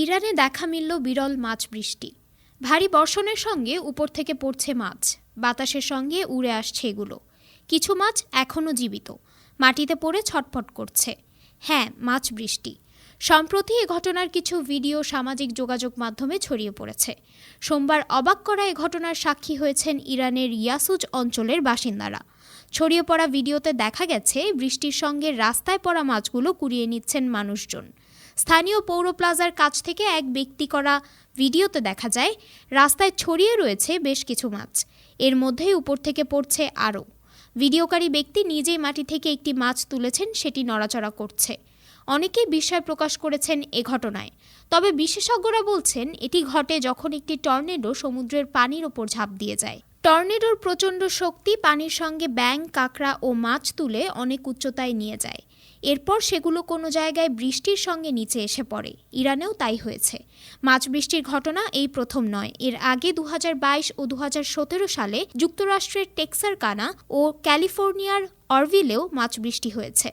ইরানে দেখা মিলল বিরল মাছ বৃষ্টি। ভারী বর্ষণের সঙ্গে উপর থেকে পড়ছে মাছ। বাতাসের সঙ্গে উড়ে আসছে এগুলো। কিছু মাছ এখনও জীবিত। মাটিতে পড়ে ছটফট করছে। হ্যাঁ মাছ বৃষ্টি। সম্প্রতি এ ঘটনার কিছু ভিডিও সামাজিক যোগাযোগ মাধ্যমে ছড়িয়ে পড়েছে। সোমবার অবাক করা এ ঘটনার সাক্ষী হয়েছেন ইরানের ইয়াসুজ অঞ্চলের বাসিন্দারা। ছড়িয়ে পড়া ভিডিওতে দেখা গেছে, বৃষ্টির সঙ্গে রাস্তায় পড়া মাছগুলো কুড়িয়ে নিচ্ছেন মানুষজন। স্থানীয় পৌর প্লাজার কাছ থেকে এক ব্যক্তি করা ভিডিওতে দেখা যায়, রাস্তায় ছড়িয়ে রয়েছে বেশ কিছু মাছ। এর মধ্যেই উপর থেকে পড়ছে আরও ভিডিওকারী ব্যক্তি নিজেই মাটি থেকে একটি মাছ তুলেছেন, সেটি নড়াচড়া করছে। অনেকেই বিস্ময় প্রকাশ করেছেন এ ঘটনায়। তবে বিশেষজ্ঞরা বলছেন, এটি ঘটে যখন একটি টর্নেডো সমুদ্রের পানির ওপর ঝাঁপ দিয়ে যায়। টর্নেডোর প্রচণ্ড শক্তি পানির সঙ্গে ব্যাং কাঁকড়া ও মাছ তুলে অনেক উচ্চতায় নিয়ে যায়। এরপর সেগুলো কোনো জায়গায় বৃষ্টির সঙ্গে নিচে এসে পড়ে। ইরানেও তাই হয়েছে। মাছ বৃষ্টির ঘটনা এই প্রথম নয়। এর আগে দু হাজার বাইশ ও দু হাজার সতেরো সালে যুক্তরাষ্ট্রের টেক্সারকানা ও ক্যালিফোর্নিয়ার অরভিলেও মাছ বৃষ্টি হয়েছে।